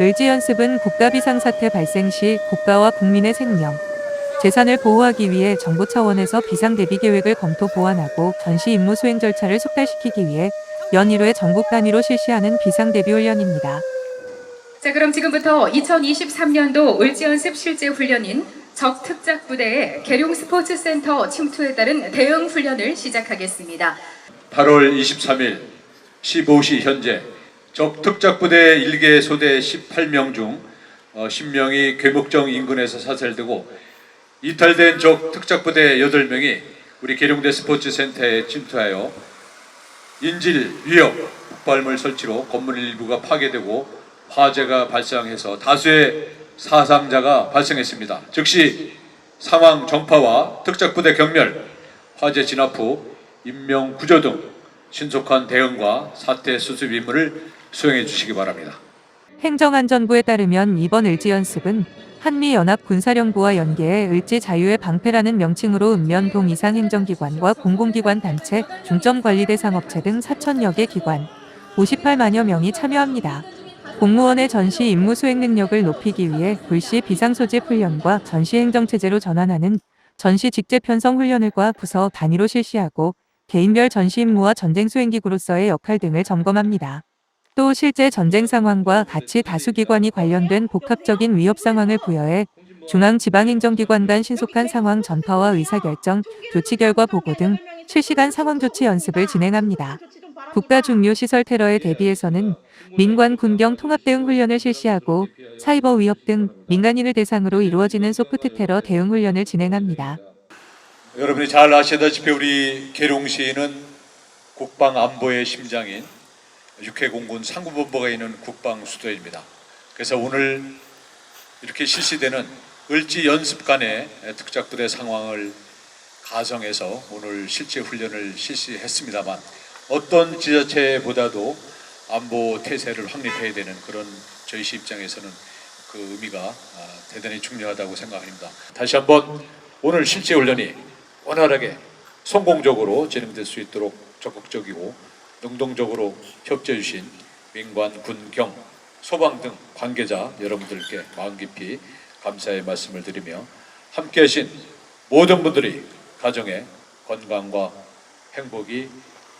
을지연습은 국가 비상 사태 발생 시 국가와 국민의 생명, 재산을 보호하기 위해 정부 차원에서 비상 대비 계획을 검토 보완하고 전시 임무 수행 절차를 속달시키기 위해 연 1회 전국 단위로 실시하는 비상 대비 훈련입니다. 자, 그럼 지금부터 2023년도 을지 연습 실제 훈련인 적 특작 부대의 계룡 스포츠 센터 침투에 따른 대응 훈련을 시작하겠습니다. 8월 23일 15시 현재 적 특작부대 1개 소대 18명 중 어, 10명이 괴목정 인근에서 사살되고 이탈된 적 특작부대 8명이 우리 계룡대 스포츠센터에 침투하여 인질, 위협, 폭발물 설치로 건물 일부가 파괴되고 화재가 발생해서 다수의 사상자가 발생했습니다. 즉시 상황 전파와 특작부대 경멸, 화재 진압 후 인명 구조 등 신속한 대응과 사태 수습 임무를 수행해 주시기 바랍니다. 행정안전부에 따르면 이번 을지 연습은 한미연합 군사령부와 연계해 을지 자유의 방패라는 명칭으로 읍면 동 이상 행정기관과 공공기관 단체, 중점관리대 상업체 등 4천여 개 기관, 58만여 명이 참여합니다. 공무원의 전시 임무 수행 능력을 높이기 위해 불시 비상소집 훈련과 전시 행정체제로 전환하는 전시 직제 편성 훈련을 과 부서 단위로 실시하고 개인별 전시 임무와 전쟁 수행기구로서의 역할 등을 점검합니다. 또 실제 전쟁 상황과 같이 다수 기관이 관련된 복합적인 위협 상황을 부여해 중앙 지방행정기관 간 신속한 상황 전파와 의사결정, 조치 결과 보고 등 실시간 상황 조치 연습을 진행합니다. 국가 중요 시설 테러에 대비해서는 민관 군경 통합 대응 훈련을 실시하고 사이버 위협 등 민간인을 대상으로 이루어지는 소프트 테러 대응 훈련을 진행합니다. 여러분이 잘 아시다시피 우리 계룡시는 국방 안보의 심장인 육해공군 상구본부가 있는 국방 수도입니다. 그래서 오늘 이렇게 실시되는 을지 연습관의 특작부대 상황을 가정해서 오늘 실제 훈련을 실시했습니다만 어떤 지자체보다도 안보 태세를 확립해야 되는 그런 저희 시 입장에서는 그 의미가 아, 대단히 중요하다고 생각합니다. 다시 한번 오늘 실제 훈련이 원활하게 성공적으로 진행될 수 있도록 적극적이고 능동적으로 협조해 주신 민관, 군, 경, 소방 등 관계자 여러분들께 마음 깊이 감사의 말씀을 드리며 함께 하신 모든 분들이 가정의 건강과 행복이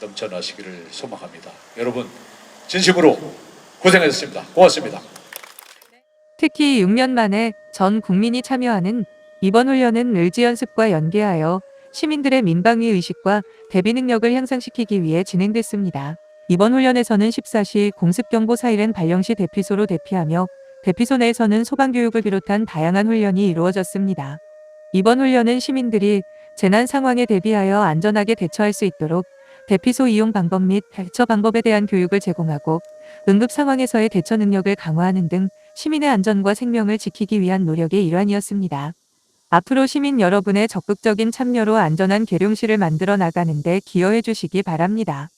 넘쳐나시기를 소망합니다. 여러분 진심으로 고생하셨습니다. 고맙습니다. 특히 6년 만에 전 국민이 참여하는 이번 훈련은 을지연습과 연계하여 시민들의 민방위 의식과 대비 능력을 향상시키기 위해 진행됐습니다. 이번 훈련에서는 14시 공습경보 사이렌 발령 시 대피소로 대피하며 대피소 내에서는 소방교육을 비롯한 다양한 훈련이 이루어졌습니다. 이번 훈련은 시민들이 재난 상황에 대비하여 안전하게 대처할 수 있도록 대피소 이용 방법 및 대처 방법에 대한 교육을 제공하고 응급 상황에서의 대처 능력을 강화하는 등 시민의 안전과 생명을 지키기 위한 노력의 일환이었습니다. 앞으로 시민 여러분의 적극적인 참여로 안전한 계룡시를 만들어 나가는데 기여해 주시기 바랍니다.